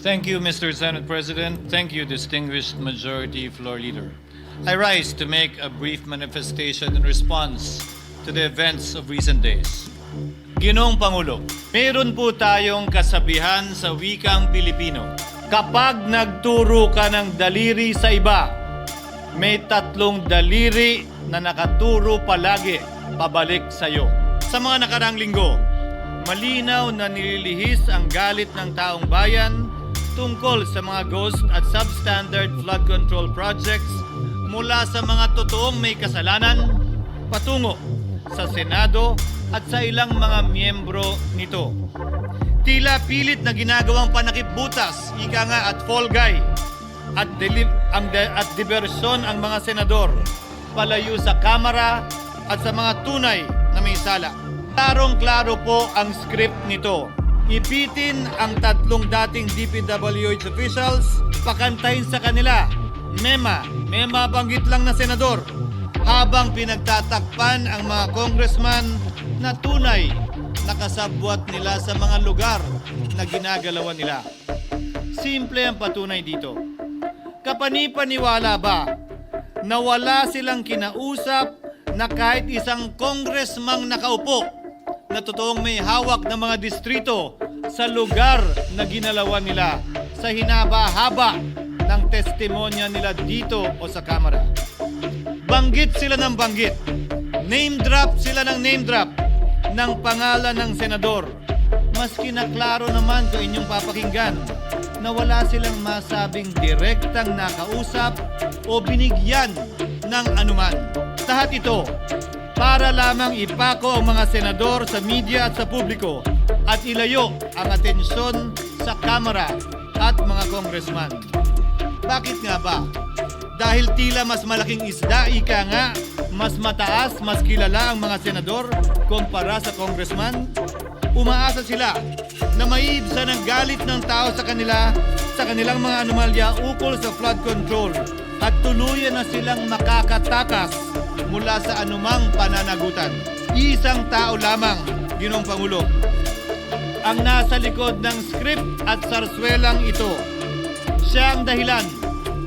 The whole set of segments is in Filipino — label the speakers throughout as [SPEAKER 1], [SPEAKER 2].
[SPEAKER 1] Thank you, Mr. Senate President. Thank you, distinguished Majority Floor Leader. I rise to make a brief manifestation in response to the events of recent days. Ginoong Pangulo, meron po tayong kasabihan sa wikang Pilipino. Kapag nagturo ka ng daliri sa iba, may tatlong daliri na nakaturo palagi pabalik sa iyo. Sa mga nakarang linggo, malinaw na nililihis ang galit ng taong bayan tungkol sa mga ghost at substandard flood control projects mula sa mga totoong may kasalanan patungo sa Senado at sa ilang mga miyembro nito. Tila pilit na ginagawang panakip butas, ika nga at fall guy, at, deli- ang de- at diversyon ang mga senador palayo sa Kamara at sa mga tunay na may sala. Klarong-klaro po ang script nito. Ipitin ang tatlong dating DPWH officials, pakantahin sa kanila. Mema, mema banggit lang na senador. Habang pinagtatakpan ang mga congressman na tunay nakasabwat nila sa mga lugar na ginagalawan nila. Simple ang patunay dito. Kapanipaniwala ba na wala silang kinausap na kahit isang congressman nakaupo na totoong may hawak ng mga distrito sa lugar na ginalawan nila sa hinaba-haba ng testimonya nila dito o sa kamera. Banggit sila ng banggit. Name drop sila ng name drop ng pangalan ng senador. Maski na klaro naman kung inyong papakinggan na wala silang masabing direktang nakausap o binigyan ng anuman. Lahat ito para lamang ipako ang mga senador sa media at sa publiko at ilayo ang atensyon sa kamera at mga congressman. Bakit nga ba? Dahil tila mas malaking isda, ika nga, mas mataas, mas kilala ang mga senador kumpara sa congressman? Umaasa sila na maiibsa ng galit ng tao sa kanila sa kanilang mga anomalya ukol sa flood control at tuluyan na silang makakatakas mula sa anumang pananagutan. Isang tao lamang, Ginong Pangulo, ang nasa likod ng script at sarswelang ito. Siya ang dahilan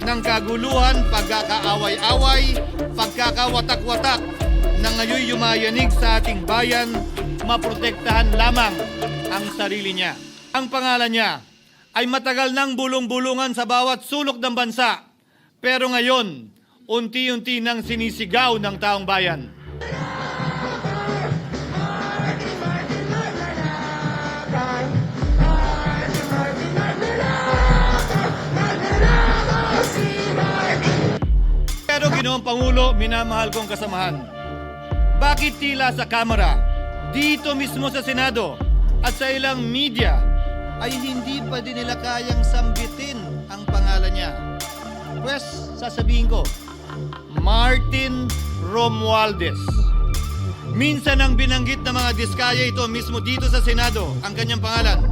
[SPEAKER 1] ng kaguluhan, pagkakaaway-away, pagkakawatak-watak na ngayon yumayanig sa ating bayan, maprotektahan lamang ang sarili niya. Ang pangalan niya ay matagal nang bulong-bulungan sa bawat sulok ng bansa. Pero ngayon, unti-unti nang sinisigaw ng taong bayan. Pero ginoong Pangulo, minamahal kong kasamahan. Bakit tila sa Kamara, dito mismo sa Senado, at sa ilang media, ay hindi pa din nila kayang sambitin ang pangalan niya? Pues, sasabihin ko, Martin Romualdez. Minsan ang binanggit ng mga diskaya ito mismo dito sa Senado, ang kanyang pangalan.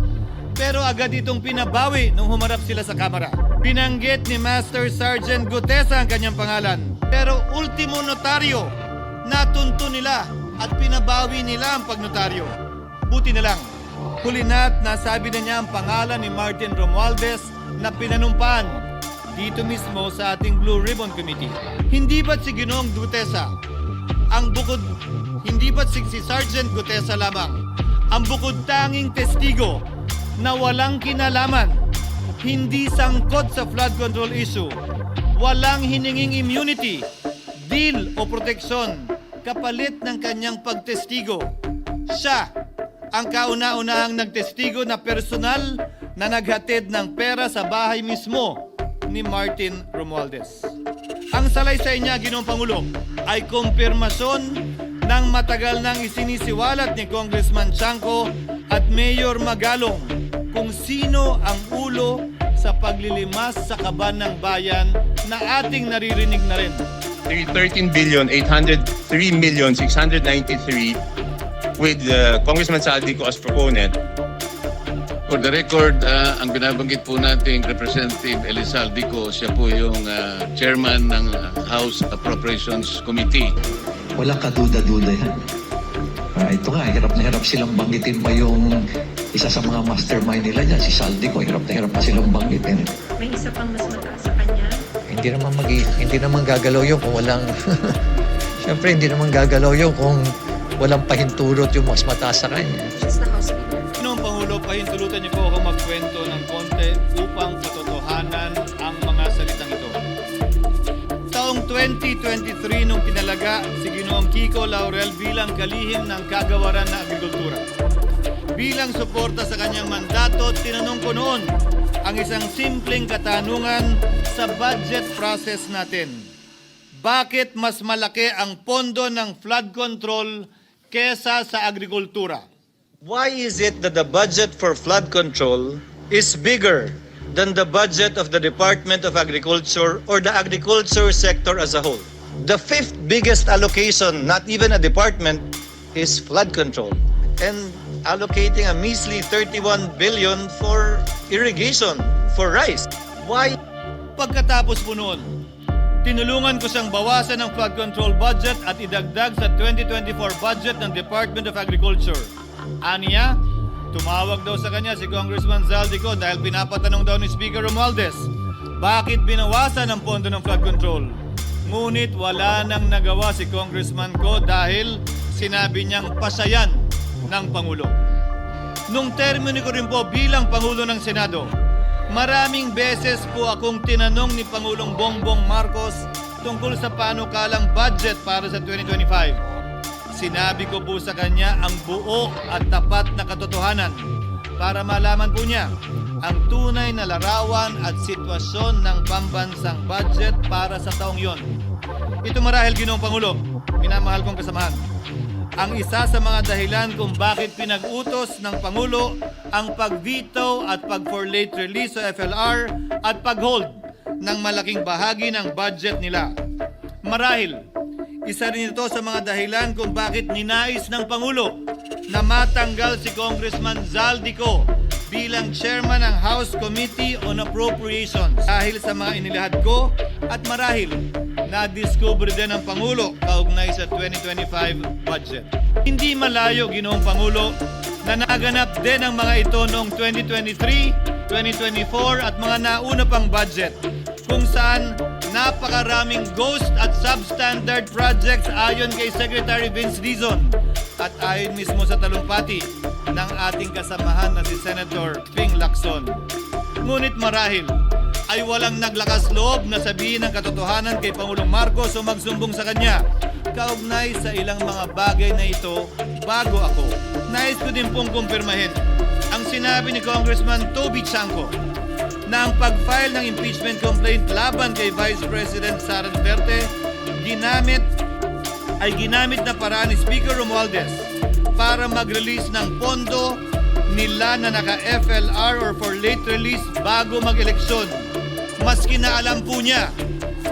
[SPEAKER 1] Pero agad itong pinabawi nung humarap sila sa Kamara. Binanggit ni Master Sergeant Gutesa ang kanyang pangalan. Pero ultimo notaryo, natunto nila at pinabawi nila ang pagnotaryo. Buti na lang, huli na't nasabi na niya ang pangalan ni Martin Romualdez na pinanumpan dito mismo sa ating Blue Ribbon Committee. Hindi ba't si Ginoong Gutesa ang bukod, hindi ba't si, si Sergeant Gutesa lamang ang bukod tanging testigo na walang kinalaman, hindi sangkot sa flood control issue, walang hininging immunity, deal o proteksyon kapalit ng kanyang pagtestigo. Siya ang kauna-unahang nagtestigo na personal na naghatid ng pera sa bahay mismo ni Martin Romualdez. Ang salaysay niya, Ginoong Pangulo, ay kumpirmasyon ng matagal nang isinisiwalat ni Congressman Chanco at Mayor Magalong kung sino ang ulo sa paglilimas sa kaban ng bayan na ating naririnig na rin.
[SPEAKER 2] 13 billion 803 million 693 with uh, Congressman Saldico as proponent.
[SPEAKER 3] For the record, ah, ang binabanggit po nating Representative Elizalde ko, siya po yung ah, chairman ng ah, House Appropriations Committee.
[SPEAKER 4] Walang kaduda-duda yan. Ah, ito nga, hirap na hirap silang banggitin pa yung isa sa mga mastermind nila dyan, si Saldi ko, hirap na hirap pa silang banggitin.
[SPEAKER 5] May isa pang mas mataas sa kanya.
[SPEAKER 4] Hindi naman mag hindi naman gagalaw yun kung walang Siyempre hindi naman gagalaw yun kung walang pahintulot yung mas mataas sa kanya.
[SPEAKER 5] She's the House
[SPEAKER 1] pahintulutan niyo po ako magkwento ng konti upang katotohanan ang mga salitang ito. Taong 2023 nung pinalaga si Ginoong Kiko Laurel bilang kalihim ng kagawaran na agrikultura. Bilang suporta sa kanyang mandato, tinanong ko noon ang isang simpleng katanungan sa budget process natin. Bakit mas malaki ang pondo ng flood control kesa sa agrikultura?
[SPEAKER 6] Why is it that the budget for flood control is bigger than the budget of the Department of Agriculture or the agriculture sector as a whole? The fifth biggest allocation, not even a department, is flood control. And allocating a measly 31 billion for irrigation, for rice. Why
[SPEAKER 1] Pagkatapos po noon, tinulungan ko siyang bawasan ang flood control budget at idagdag sa 2024 budget ng Department of Agriculture. Aniya, tumawag daw sa kanya si Congressman Zaldico dahil pinapatanong daw ni Speaker Romualdez, bakit binawasan ang pondo ng flood control? Ngunit wala nang nagawa si Congressman ko dahil sinabi niyang pasayan ng Pangulo. Nung termino ko rin po bilang Pangulo ng Senado, maraming beses po akong tinanong ni Pangulong Bongbong Marcos tungkol sa panukalang budget para sa 2025. Sinabi ko po sa kanya ang buo at tapat na katotohanan para malaman po niya ang tunay na larawan at sitwasyon ng pambansang budget para sa taong yon. Ito marahil ginoong Pangulo, minamahal kong kasamahan ang isa sa mga dahilan kung bakit pinag-utos ng Pangulo ang pag-veto at pag-for late release sa FLR at pag-hold ng malaking bahagi ng budget nila. Marahil, isa rin ito sa mga dahilan kung bakit ninais ng Pangulo na matanggal si Congressman Zaldico bilang chairman ng House Committee on Appropriations dahil sa mga inilahad ko at marahil na-discover din ng Pangulo kaugnay sa 2025 budget. Hindi malayo ginoong Pangulo na naganap din ang mga ito noong 2023, 2024 at mga nauna pang budget kung saan napakaraming ghost at substandard projects ayon kay Secretary Vince Dizon at ayon mismo sa talumpati ng ating kasamahan na si Senator Ping Lacson. Ngunit marahil ay walang naglakas loob na sabihin ang katotohanan kay Pangulong Marcos o magsumbong sa kanya kaugnay sa ilang mga bagay na ito bago ako. Nais ko din pong kumpirmahin ang sinabi ni Congressman Toby Chanco na ang pag-file ng impeachment complaint laban kay Vice President Sara Duterte ginamit ay ginamit na paraan ni Speaker Romualdez para mag-release ng pondo nila na naka-FLR or for late release bago mag-eleksyon. Maski na alam po niya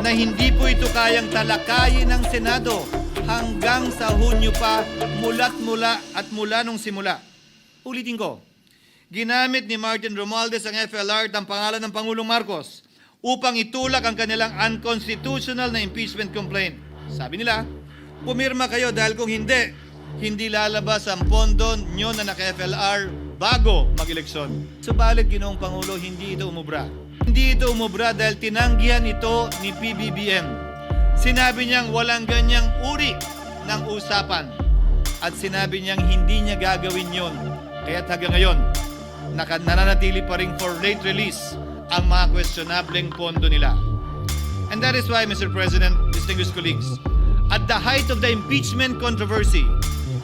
[SPEAKER 1] na hindi po ito kayang talakayin ng Senado hanggang sa Hunyo pa mula't mula at mula nung simula. Ulitin ko, ginamit ni Martin Romualdez ang FLR ang pangalan ng Pangulong Marcos upang itulak ang kanilang unconstitutional na impeachment complaint. Sabi nila, pumirma kayo dahil kung hindi, hindi lalabas ang pondo nyo na naka-FLR bago mag-eleksyon. Subalit, ginoong Pangulo, hindi ito umubra. Hindi ito umubra dahil tinanggihan ito ni PBBM. Sinabi niyang walang ganyang uri ng usapan at sinabi niyang hindi niya gagawin yon. Kaya't hanggang ngayon, naka- nananatili pa rin for late release ang mga questionableng pondo nila. And that is why, Mr. President, distinguished colleagues, at the height of the impeachment controversy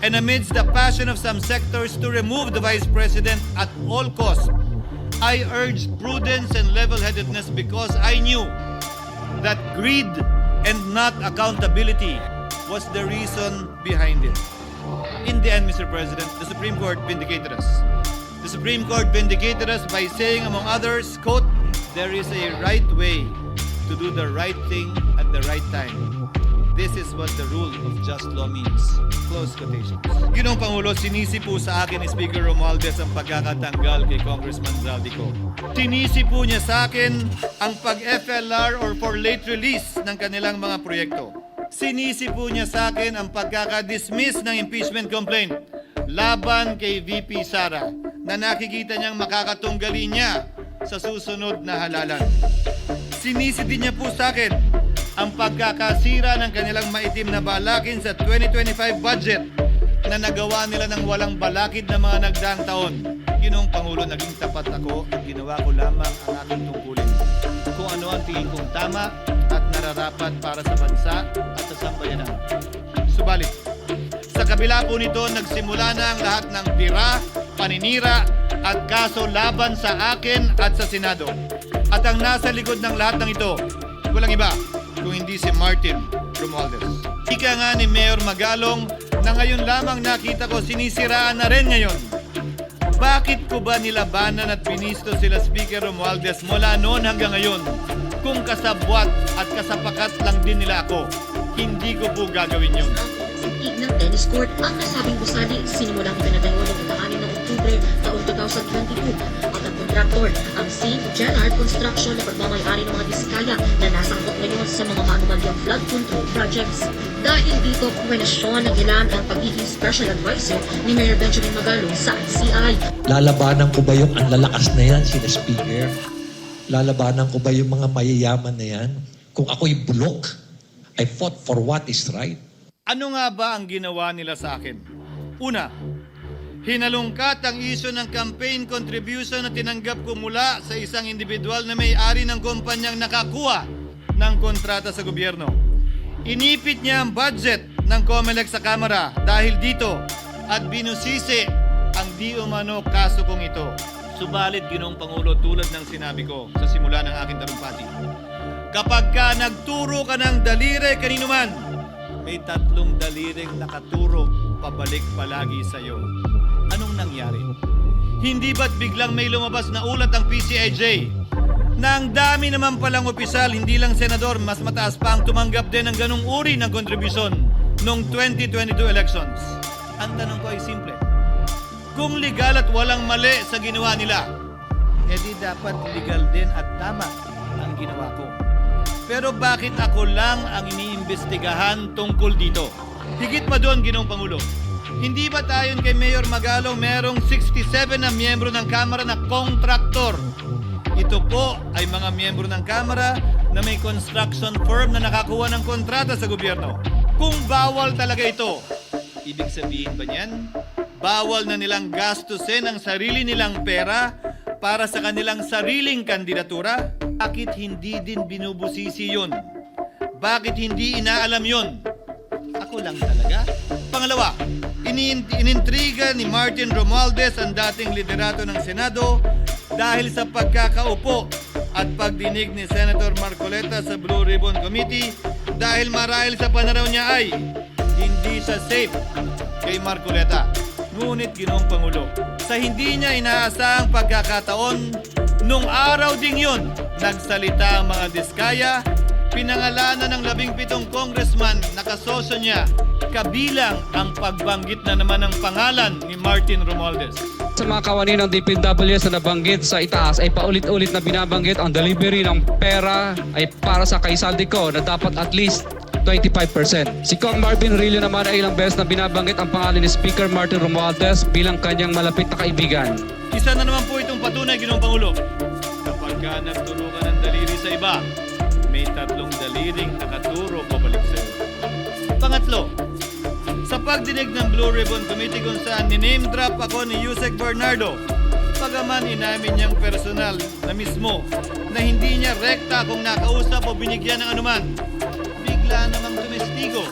[SPEAKER 1] and amidst the passion of some sectors to remove the Vice President at all costs, I urged prudence and level-headedness because I knew that greed and not accountability was the reason behind it. In the end, Mr. President, the Supreme Court vindicated us. The Supreme Court vindicated us by saying, among others, quote, there is a right way to do the right thing at the right time. This is what the rule of just law means. Close quotations. Ginoong Pangulo, sinisi po sa akin ni Speaker Romualdez ang pagkakatanggal kay Congressman Zaldico. Sinisi po niya sa akin ang pag-FLR or for late release ng kanilang mga proyekto. Sinisi po niya sa akin ang pagkakadismiss ng impeachment complaint laban kay VP Sara na nakikita niyang makakatunggali niya sa susunod na halalan. Sinisi din niya po sa akin ang pagkakasira ng kanilang maitim na balakin sa 2025 budget na nagawa nila ng walang balakid na mga nagdaang taon. Ginoong Pangulo, naging tapat ako at ginawa ko lamang ang aking tungkulin. Kung ano ang tingin kong tama at nararapat para sa bansa at sa sambayanan. Subalit, sa kabila po nito, nagsimula na ang lahat ng tira, paninira at kaso laban sa akin at sa Senado. At ang nasa likod ng lahat ng ito, walang iba kung hindi si Martin Romualdez. Ika nga ni Mayor Magalong na ngayon lamang nakita ko sinisiraan na rin ngayon. Bakit ko ba nilabanan at binisto sila Speaker Romualdez mula noon hanggang ngayon? Kung kasabwat at kasapakat lang din nila ako, hindi ko po gagawin yun.
[SPEAKER 7] Tig ng tennis court ang nasabing gusali sinimulang pinadayo ng ika-6 ng Oktubre taong 2022 at ang kontraktor ang St. Gerard Construction na pagmamayari ng mga diskaya na nasangkot ngayon sa mga maanumalyang flood control projects. Dahil dito, kwenasyon ng ilan ang pagiging special advisor ni Mayor Benjamin Magalong sa CI.
[SPEAKER 4] Lalabanan ko ba yung ang lalakas na yan, sina Speaker? Lalabanan ko ba yung mga mayayaman na yan? Kung ako'y bulok, I fought for what is right.
[SPEAKER 1] Ano nga ba ang ginawa nila sa akin? Una, hinalungkat ang isyo ng campaign contribution na tinanggap ko mula sa isang individual na may-ari ng kumpanyang nakakuha ng kontrata sa gobyerno. Inipit niya ang budget ng COMELEC sa Kamara dahil dito at binusisi ang di umano kaso kong ito. Subalit, Ginoong Pangulo, tulad ng sinabi ko sa simula ng aking talumpati, kapag ka nagturo ka ng daliri kanino man, may tatlong daliring nakaturo pabalik palagi sa iyo. Anong nangyari? Hindi ba't biglang may lumabas na ulat ang PCIJ na ang dami naman palang opisyal, hindi lang senador, mas mataas pa ang tumanggap din ng ganong uri ng kontribusyon noong 2022 elections? Ang tanong ko ay simple. Kung legal at walang mali sa ginawa nila, edi dapat legal din at tama ang ginawa ko. Pero bakit ako lang ang iniimbestigahan tungkol dito? Higit pa doon, Ginoong Pangulo. Hindi ba tayon kay Mayor Magalo merong 67 na miyembro ng Kamara na kontraktor? Ito po ay mga miyembro ng Kamara na may construction firm na nakakuha ng kontrata sa gobyerno. Kung bawal talaga ito, ibig sabihin ba niyan? Bawal na nilang gastusin ang sarili nilang pera para sa kanilang sariling kandidatura? Bakit hindi din binubusisi yun? Bakit hindi inaalam yun? Ako lang talaga. Pangalawa, ini- inintriga ni Martin Romualdez ang dating liderato ng Senado dahil sa pagkakaupo at pagdinig ni Senator Marcoleta sa Blue Ribbon Committee dahil marahil sa pananaw niya ay hindi siya safe kay Marcoleta. Ngunit Ginoong Pangulo, sa hindi niya inaasahang pagkakataon, nung araw ding yun, nagsalita ang mga diskaya pinangalanan ng labing pitong congressman na kasosyo niya, kabilang ang pagbanggit na naman ng pangalan ni Martin Romualdez.
[SPEAKER 8] Sa mga kawani ng DPWS na nabanggit sa itaas ay paulit-ulit na binabanggit ang delivery ng pera ay para sa kaisaldico na dapat at least 25%. Si Kong Marvin Rillo naman ay ilang beses na binabanggit ang pangalan ni Speaker Martin Romualdez bilang kanyang malapit na kaibigan.
[SPEAKER 1] Isa na naman po itong patunay, Ginoong Pangulo. Kapag ka nagturo ka ng daliri sa iba, may tatlong daliring nakaturo pabalik sa iyo. Pangatlo, sa pagdinig ng Blue Ribbon Committee kung saan niname drop ako ni Yusek Bernardo, pagaman inamin niyang personal na mismo na hindi niya rekta kung nakausap o binigyan ng anuman. Bigla namang tumestigo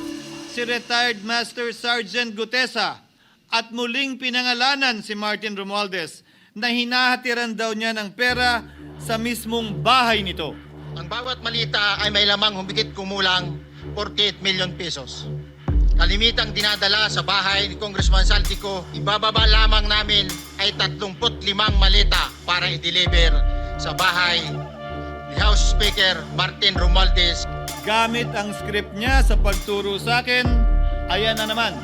[SPEAKER 1] si retired Master Sergeant Gutesa at muling pinangalanan si Martin Romualdez na hinahatiran daw niya ng pera sa mismong bahay nito.
[SPEAKER 9] Ang bawat malita ay may lamang humigit kumulang 48 million pesos. Kalimitang dinadala sa bahay ni Congressman Saltico, ibababa lamang namin ay 35 malita para i-deliver sa bahay ni House Speaker Martin Romualdez
[SPEAKER 1] Gamit ang script niya sa pagturo sa akin, ayan na naman.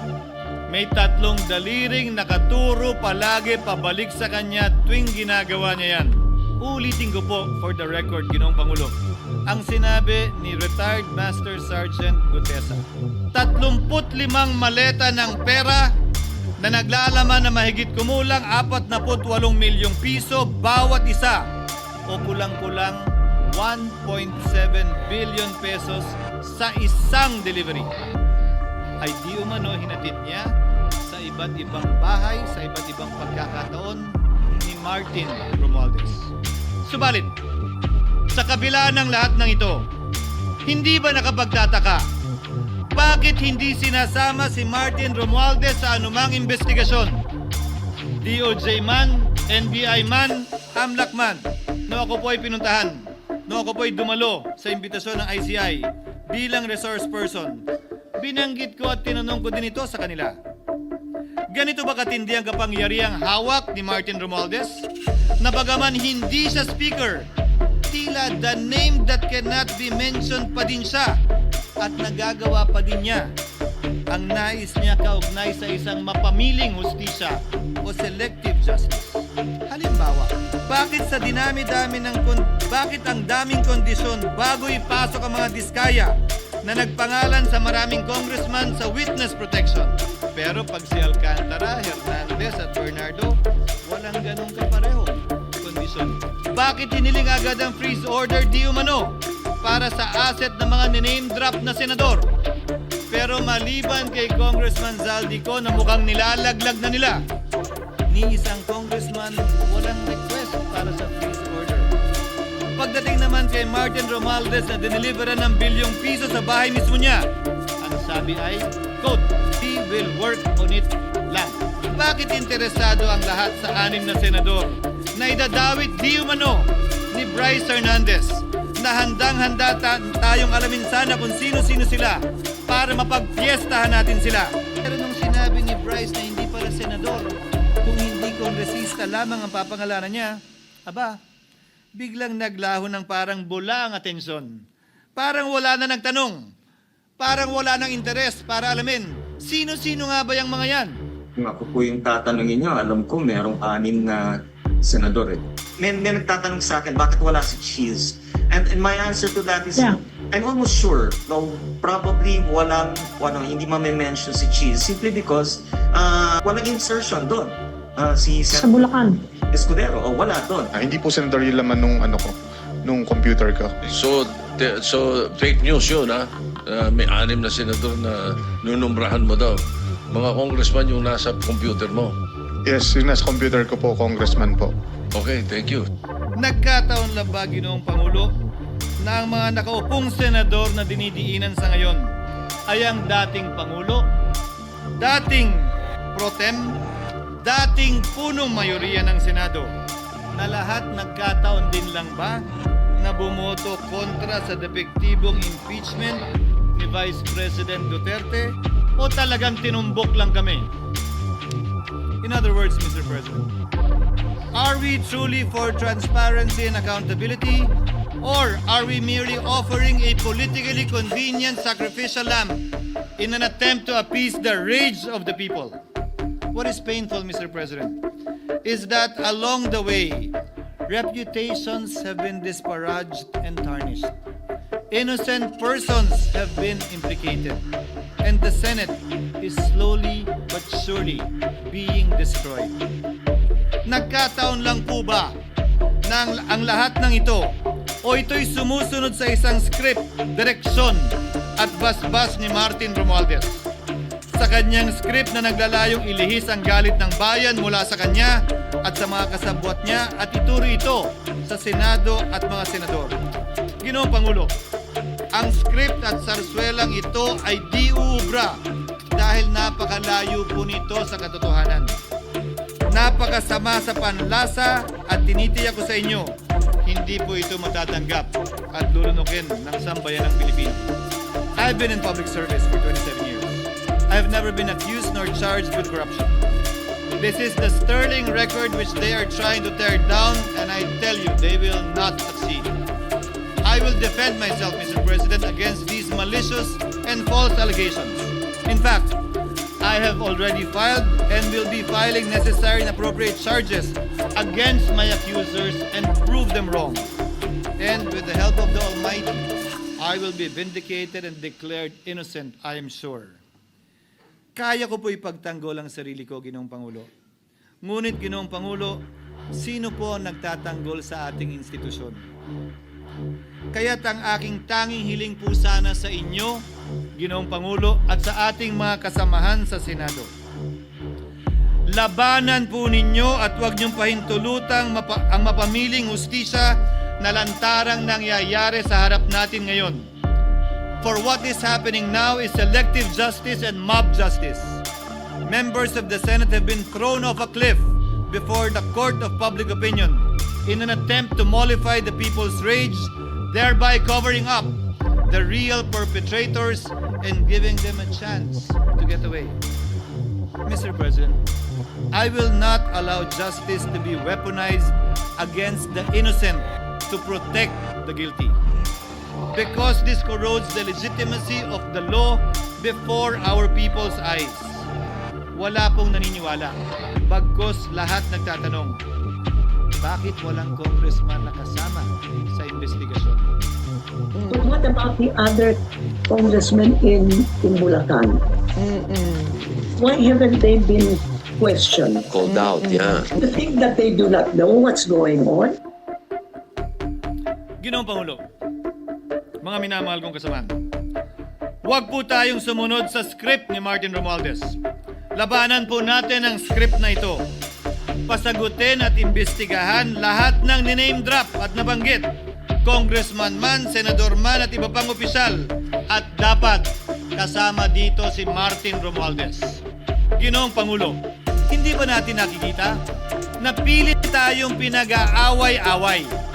[SPEAKER 1] May tatlong daliring nakaturo palagi pabalik sa kanya tuwing ginagawa niya yan. Ulitin ko po for the record, Ginoong Pangulo. Ang sinabi ni retired Master Sergeant Gutesa. 35 maleta ng pera na naglalaman na mahigit kumulang 48 milyong piso bawat isa o kulang-kulang 1.7 billion pesos sa isang delivery ay di umano hinatid niya sa iba't ibang bahay, sa iba't ibang pagkakataon Martin Romualdez. Subalit, sa kabila ng lahat ng ito, hindi ba nakapagtataka bakit hindi sinasama si Martin Romualdez sa anumang investigasyon? DOJ man, NBI man, AMLAC man, no ako po ay pinuntahan, no ako po ay dumalo sa imbitasyon ng ICI bilang resource person. Binanggit ko at tinanong ko din ito sa kanila. Ganito ba katindi ang kapangyarihang hawak ni Martin Romualdez? Na bagaman hindi siya speaker, tila the name that cannot be mentioned pa din siya at nagagawa pa din niya ang nais niya kaugnay sa isang mapamiling hustisya o selective justice. Halimbawa, bakit sa dinami-dami ng kon- bakit ang daming kondisyon bago ipasok ang mga diskaya na nagpangalan sa maraming congressman sa witness protection? Pero pag si Alcantara, Hernandez at Bernardo, walang ganong kapareho kondisyon. Bakit hiniling agad ang freeze order di umano para sa asset ng mga name drop na senador? Pero maliban kay Congressman Zaldico na mukhang nilalaglag na nila, ni isang congressman walang request para sa. Pagdating naman kay Martin Romualdez na dineliveran ng bilyong piso sa bahay mismo niya, ang sabi ay, quote, he will work on it lang. Bakit interesado ang lahat sa anim na senador na idadawit di umano ni Bryce Hernandez na handang-handa ta- tayong alamin sana kung sino-sino sila para mapagpiestahan natin sila. Pero nung sinabi ni Bryce na hindi para senador, kung hindi kongresista lamang ang papangalanan niya, aba, biglang naglaho ng parang bula ang atensyon. Parang wala na nagtanong. Parang wala ng interes para alamin, sino-sino nga ba yung mga yan?
[SPEAKER 10] Kung ako po yung tatanungin nyo, alam ko merong anim na senador eh. May, may nagtatanong sa akin, bakit wala si Cheese? And, and my answer to that is, I'm almost sure, no, probably walang, ano, hindi ma-mention si Cheese simply because uh, walang insertion doon. Uh, si Sen-
[SPEAKER 5] Bulacan.
[SPEAKER 10] Escudero, o wala doon.
[SPEAKER 11] Ah, hindi po senador yung laman nung ano ko, nung computer ko.
[SPEAKER 3] So, te- so fake news yun, ha? Ah, may anim na senador na nunumbrahan mo daw. Mga congressman yung nasa computer mo.
[SPEAKER 11] Yes, yung nasa computer ko po, congressman po.
[SPEAKER 3] Okay, thank you.
[SPEAKER 1] Nagkataon lang ba, Ginoong Pangulo, na ang mga nakaupong senador na dinidiinan sa ngayon ay ang dating Pangulo, dating Protem, dating punong mayoriya ng Senado, na lahat nagkataon din lang ba na bumoto kontra sa depektibong impeachment ni Vice President Duterte o talagang tinumbok lang kami? In other words, Mr. President, Are we truly for transparency and accountability? Or are we merely offering a politically convenient sacrificial lamb in an attempt to appease the rage of the people? What is painful, Mr. President, is that along the way, reputations have been disparaged and tarnished. Innocent persons have been implicated, and the Senate is slowly but surely being destroyed. Nagkataon lang po ba na ang, lahat ng ito o ito'y sumusunod sa isang script, direksyon at basbas ni Martin Romualdez? Sa kanyang script na naglalayong ilihis ang galit ng bayan mula sa kanya at sa mga kasabwat niya at ituro ito sa Senado at mga senador. Ginoong Pangulo, ang script at sarswelang ito ay di uubra dahil napakalayo po nito sa katotohanan. Napakasama sa panlasa at tinitiyak ko sa inyo, hindi po ito matatanggap at lulunukin ng sambayan ng Pilipino. I've been in public service for 27 years. I've never been accused nor charged with corruption. This is the sterling record which they are trying to tear down and I tell you, they will not succeed. I will defend myself, Mr. President, against these malicious and false allegations. In fact, I have already filed and will be filing necessary and appropriate charges against my accusers and prove them wrong. And with the help of the Almighty, I will be vindicated and declared innocent, I am sure. Kaya ko po ipagtanggol ang sarili ko, Ginoong Pangulo. Ngunit, Ginoong Pangulo, sino po ang nagtatanggol sa ating institusyon? Kaya't ang aking tanging hiling po sana sa inyo, Ginoong Pangulo, at sa ating mga kasamahan sa Senado. Labanan po ninyo at huwag niyong pahintulutang mapa- ang mapamiling hustisya na lantarang nangyayari sa harap natin ngayon. For what is happening now is selective justice and mob justice. Members of the Senate have been thrown off a cliff before the court of public opinion in an attempt to mollify the people's rage, thereby covering up the real perpetrators and giving them a chance to get away. Mr. President, I will not allow justice to be weaponized against the innocent to protect the guilty. Because this corrodes the legitimacy of the law before our people's eyes. Wala pong naniniwala. Bagkos lahat nagtatanong, bakit walang congressman na kasama sa investigasyon?
[SPEAKER 12] But what about the other congressmen in, in Bulacan? Why haven't they been questioned?
[SPEAKER 4] Called out, yeah.
[SPEAKER 12] You think that they do not know what's going on?
[SPEAKER 1] Ginoong Pangulo, mga minamahal kong kasamaan, huwag po tayong sumunod sa script ni Martin Romualdez. Labanan po natin ang script na ito. Pasagutin at imbestigahan lahat ng niname drop at nabanggit. Congressman man, senador man at iba pang opisyal. At dapat kasama dito si Martin Romualdez. Ginoong Pangulo, hindi ba natin nakikita? Napilit tayong pinag-aaway-away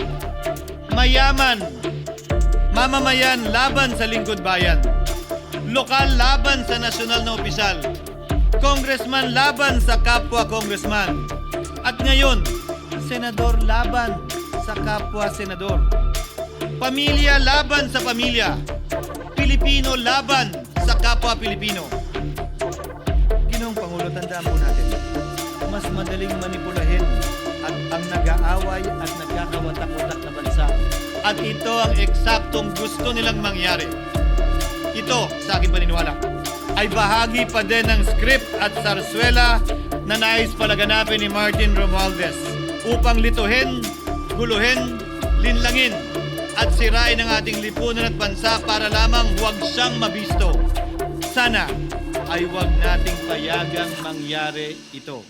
[SPEAKER 1] mayaman, mamamayan laban sa lingkod bayan, lokal laban sa nasyonal na opisyal, congressman laban sa kapwa congressman, at ngayon, senador laban sa kapwa senador, pamilya laban sa pamilya, Pilipino laban sa kapwa Pilipino. Ginoong Pangulo, tandaan po natin, mas madaling manipulahin at ang nag-aaway at nagkakawatak-watak na bansa. At ito ang eksaktong gusto nilang mangyari. Ito, sa aking paniniwala, ay bahagi pa din ng script at sarswela na nais palaganapin ni Martin Romualdez upang lituhin, guluhin, linlangin at sirain ang ating lipunan at bansa para lamang huwag siyang mabisto. Sana ay huwag nating payagang mangyari ito.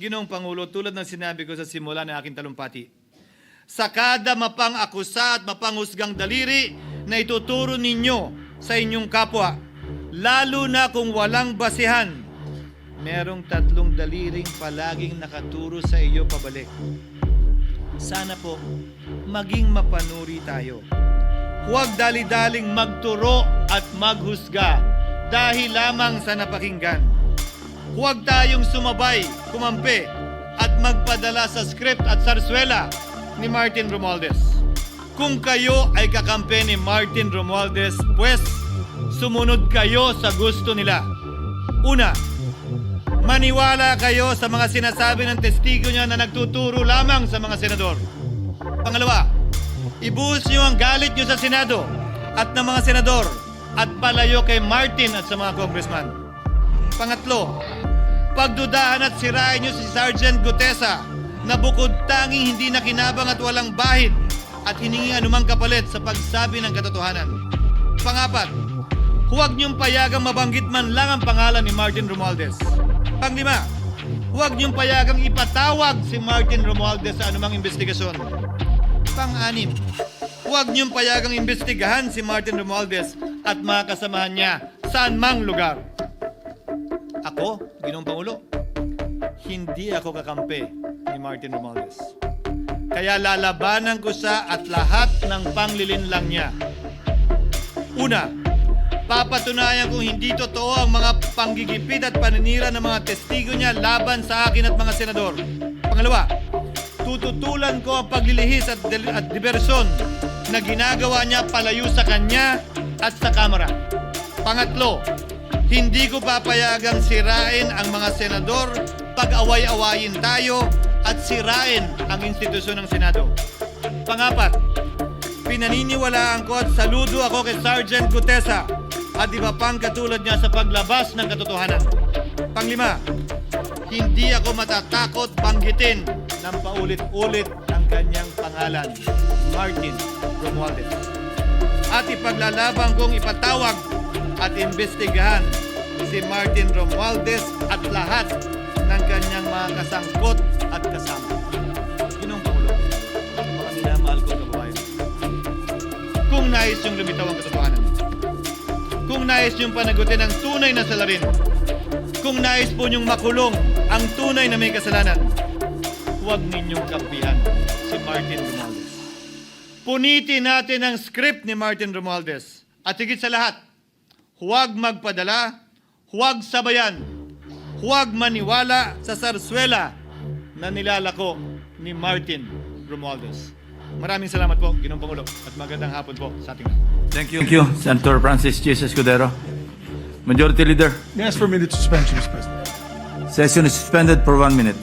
[SPEAKER 1] Ginoong Pangulo, tulad ng sinabi ko sa simula ng aking talumpati, sa kada mapang akusa at mapanghusgang daliri na ituturo ninyo sa inyong kapwa, lalo na kung walang basihan, merong tatlong daliring palaging nakaturo sa iyo pabalik. Sana po, maging mapanuri tayo. Huwag dali-daling magturo at maghusga dahil lamang sa napakinggan. Huwag tayong sumabay, kumampi, at magpadala sa script at sarswela ni Martin Romualdez. Kung kayo ay kakampi ni Martin Romualdez, pues sumunod kayo sa gusto nila. Una, maniwala kayo sa mga sinasabi ng testigo niya na nagtuturo lamang sa mga senador. Pangalawa, ibuhos niyo ang galit niyo sa Senado at ng mga senador at palayo kay Martin at sa mga congressman. Pangatlo, pagdudahan at sirain niyo si Sergeant Gutesa na bukod tanging hindi nakinabang at walang bahid at hiningi anumang kapalit sa pagsabi ng katotohanan. Pangapat, huwag niyong payagang mabanggit man lang ang pangalan ni Martin Romualdez. Panglima, huwag niyong payagang ipatawag si Martin Romualdez sa anumang investigasyon. Pang-anim, huwag niyong payagang imbestigahan si Martin Romualdez at mga kasamahan niya saan mang lugar. Ako, Ginoong Pangulo, hindi ako kakampi ni Martin Romualdez. Kaya lalabanan ko siya at lahat ng panglilinlang niya. Una, papatunayan kong hindi totoo ang mga panggigipit at paninira ng mga testigo niya laban sa akin at mga senador. Pangalawa, tututulan ko ang paglilihis at, del- at diversyon na ginagawa niya palayo sa kanya at sa kamera. Pangatlo, hindi ko papayagang sirain ang mga senador pag away-awayin tayo at sirain ang institusyon ng Senado. Pangapat, pinaniniwalaan ko at saludo ako kay Sergeant Gutesa at iba pang katulad niya sa paglabas ng katotohanan. Panglima, hindi ako matatakot banggitin ng paulit-ulit ang kanyang pangalan, Martin Romualdez. At ipaglalaban kong ipatawag at imbestigahan si Martin Romualdez at lahat kanyang mga kasangkot at kasama. Ginong Pangulo, mga minamahal kong kababayan. Kung nais yung lumitaw ang katotohanan, kung nais yung panagutin ang tunay na salarin, kung nais po niyong makulong ang tunay na may kasalanan, huwag ninyong kampihan si Martin Romualdez. Punitin natin ang script ni Martin Romualdez. At higit sa lahat, huwag magpadala, huwag sabayan, huwag maniwala sa sarswela na nilalako ni Martin Romualdez. Maraming salamat po, Ginoong Pangulo, at magandang hapon po sa ating lahat.
[SPEAKER 13] Thank you. Thank you, Senator Francis Jesus Escudero. Majority Leader,
[SPEAKER 11] Yes, for minute suspension, Mr. President.
[SPEAKER 13] session is suspended for one minute.